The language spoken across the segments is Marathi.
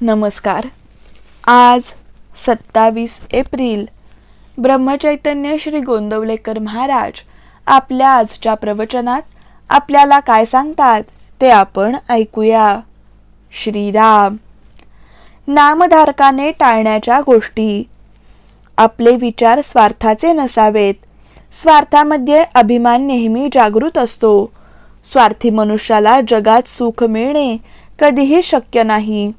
नमस्कार. आज सत्तावीस एप्रिल ब्रह्मचैतन्य श्री गोंदवलेकर महाराज आपल्या आजच्या प्रवचनात आपल्याला काय सांगतात ते आपण ऐकूया. श्रीराम. नामधारकाने टाळण्याच्या गोष्टी. आपले विचार स्वार्थाचे नसावेत. स्वार्थामध्ये अभिमान नेहमी जागृत असतो. स्वार्थी मनुष्याला जगात सुख मिळणे कधीही शक्य नाही.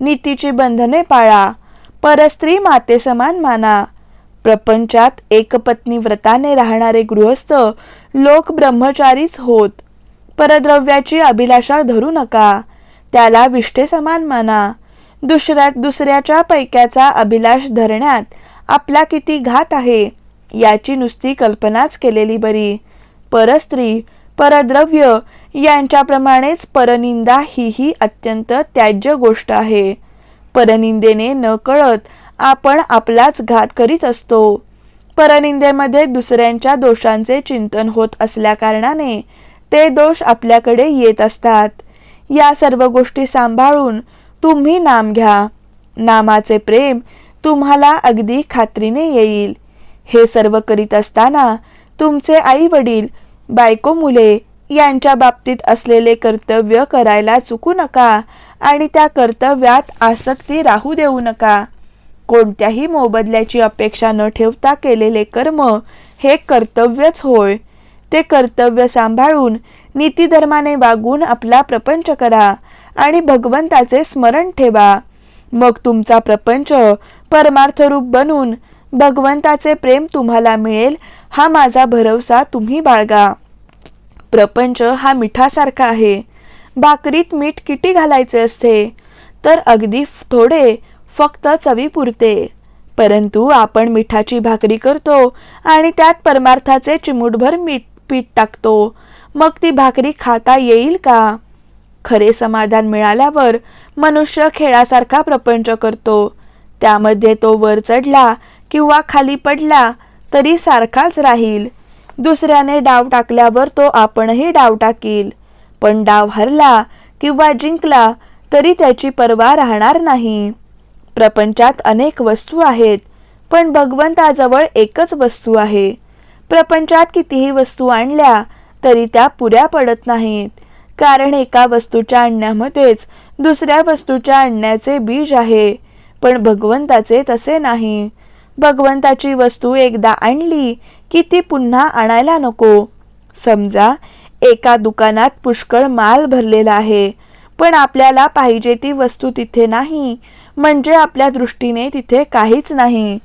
नीतीची बंधने पाळा. परस्त्री माते समान माना. प्रपंचात एकपत्नी व्रताने राहणारे गृहस्थ लोक ब्रह्मचारीच होत. परद्रव्याची अभिलाषा धरू नका. त्याला विष्ठे समान माना. दुसऱ्या दुसऱ्याच्या पैक्याचा अभिलाष धरण्यात आपला किती घात आहे याची नुसती कल्पनाच केलेली बरी. परस्त्री परद्रव्य यांच्याप्रमाणेच परनिंदा हीही अत्यंत त्याज्य गोष्ट आहे. परनिंदेने न कळत आपण आपलाच घात करीत असतो. परनिंदेमध्ये दुसऱ्यांच्या दोषांचे चिंतन होत असल्याकारणाने ते दोष आपल्याकडे येत असतात. या सर्व गोष्टी सांभाळून तुम्ही नाम घ्या. नामाचे प्रेम तुम्हाला अगदी खात्रीने येईल. हे सर्व करीत असताना तुमचे आई वडील बायको मुले यांच्या बाबतीत असलेले कर्तव्य करायला चुकू नका आणि त्या कर्तव्यात आसक्ती राहू देऊ नका. कोणत्याही मोबदल्याची अपेक्षा न ठेवता केलेले कर्म हे कर्तव्यच होय. ते कर्तव्य सांभाळून नीतीधर्माने वागून आपला प्रपंच करा आणि भगवंताचे स्मरण ठेवा. मग तुमचा प्रपंच परमार्थरूप बनून भगवंताचे प्रेम तुम्हाला मिळेल हा माझा भरवसा तुम्ही बाळगा. प्रपंच हा मिठासारखा आहे. भाकरीत मीठ किती घालायचे असते? तर अगदी थोडे फक्त चवीपुरते परंतु आपण मिठाची भाकरी करतो आणि त्यात परमार्थाचे चिमूटभर मीठ पीठ टाकतो. मग ती भाकरी खाता येईल का? खरे समाधान मिळाल्यावर मनुष्य खेळासारखा प्रपंच करतो. त्यामध्ये तो वर चढला किंवा खाली पडला तरी सारखाच राहील. दुसऱ्याने डाव टाकल्यावर तो आपणही डाव टाकील. पण डाव हरला किंवा जिंकला तरी त्याची पर्वा राहणार नाही. प्रपंचात अनेक वस्तू आहेत पण भगवंताजवळ एकच वस्तू आहे. प्रपंचात कितीही वस्तू आणल्या तरी त्या पुऱ्या पडत नाहीत. कारण एका वस्तूच्या आणण्यामध्येच दुसऱ्या वस्तूच्या आणण्याचे बीज आहे पण भगवंताचे तसे नाही. भगवंताची वस्तू एकदा आणली की ती पुन्हा आणायला नको. समजा एका दुकानात पुष्कळ माल भरलेला आहे पण आपल्याला पाहिजे ती वस्तू तिथे नाही म्हणजे आपल्या दृष्टीने तिथे काहीच नाही.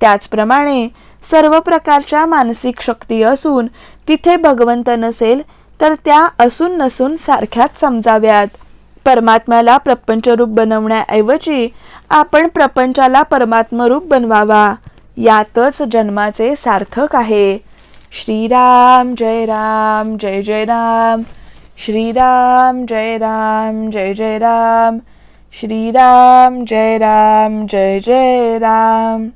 त्याचप्रमाणे सर्व प्रकारच्या मानसिक शक्ती असून तिथे भगवंत नसेल तर त्या असून नसून सारख्याच समजाव्यात. परमात्म्याला प्रपंचरूप बनवण्याऐवजी आपण प्रपंचाला परमात्मरूप बनवावा. यातच जन्माचे सार्थक आहे. श्रीराम जय राम जय जय राम. श्रीराम जय राम जय जय राम. श्रीराम जय राम जय जय राम.